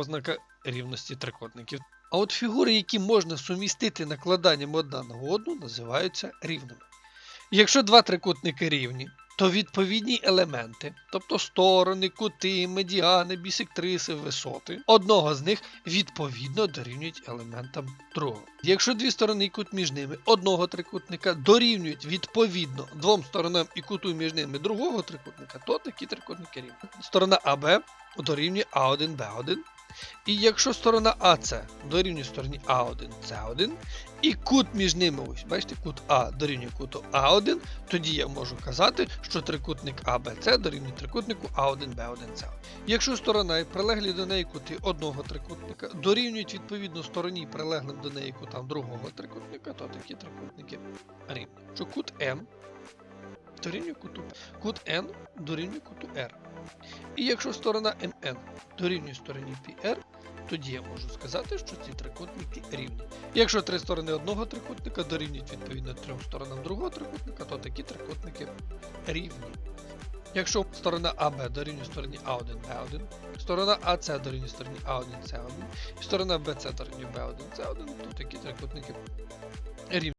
ознака рівності трикутників. А от фігури, які можна сумістити накладанням одна на одну, називаються рівними. Якщо два трикутники рівні, то відповідні елементи, тобто сторони, кути, медіани, бісектриси, висоти, одного з них відповідно дорівнюють елементам другого. Якщо дві сторони і кут між ними одного трикутника дорівнюють відповідно двом сторонам і куту між ними другого трикутника, то такі трикутники рівні. Сторона АБ дорівнює А1, Б1. І якщо сторона АС дорівнює стороні А1, С1, і кут між ними, ось бачите, кут А дорівнює куту А1, тоді я можу казати, що трикутник АБЦ дорівнює трикутнику А1, Б1, С1. Якщо сторона і прилеглі до неї кути одного трикутника дорівнюють відповідно стороні прилеглим до неї кутам другого трикутника, то такі трикутники рівні. Що кут М дорівнює куту Кут N дорівнює куту R. І якщо сторона МН дорівнює стороні PR, тоді я можу сказати, що ці трикутники рівні. Якщо три сторони одного трикутника дорівнюють відповідно трьом сторонам другого трикутника, то такі трикутники рівні. Якщо сторона АБ дорівнює стороні А1, Б1, сторона АС дорівнює стороні А1, С1, і сторона БЦ дорівнює Б1, С1, то такі трикутники рівні.